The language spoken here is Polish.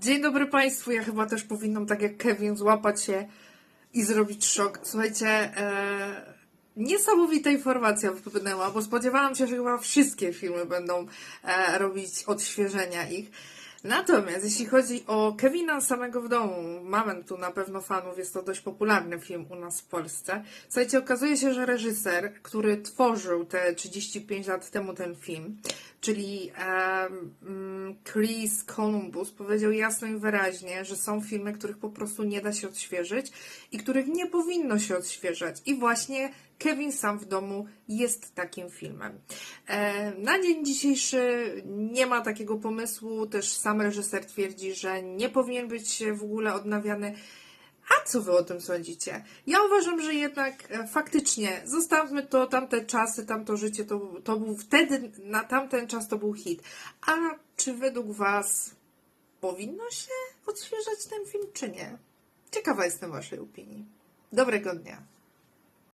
Dzień dobry Państwu. Ja chyba też powinnam, tak jak Kevin, złapać się i zrobić szok. Słuchajcie, e, niesamowita informacja wypłynęła, bo spodziewałam się, że chyba wszystkie filmy będą e, robić odświeżenia ich. Natomiast jeśli chodzi o Kevina samego w domu, mamy tu na pewno fanów, jest to dość popularny film u nas w Polsce. Słuchajcie, okazuje się, że reżyser, który tworzył te 35 lat temu ten film, czyli mm, Chris Columbus, powiedział jasno i wyraźnie, że są filmy, których po prostu nie da się odświeżyć i których nie powinno się odświeżać. I właśnie Kevin sam w domu jest takim filmem. E, Na dzień dzisiejszy nie ma takiego pomysłu, też sam reżyser twierdzi, że nie powinien być w ogóle odnawiany. A co wy o tym sądzicie? Ja uważam, że jednak e, faktycznie zostawmy to, tamte czasy, tamto życie, to, to był wtedy, na tamten czas to był hit. A czy według was powinno się odświeżać ten film, czy nie? Ciekawa jestem waszej opinii. Dobrego dnia.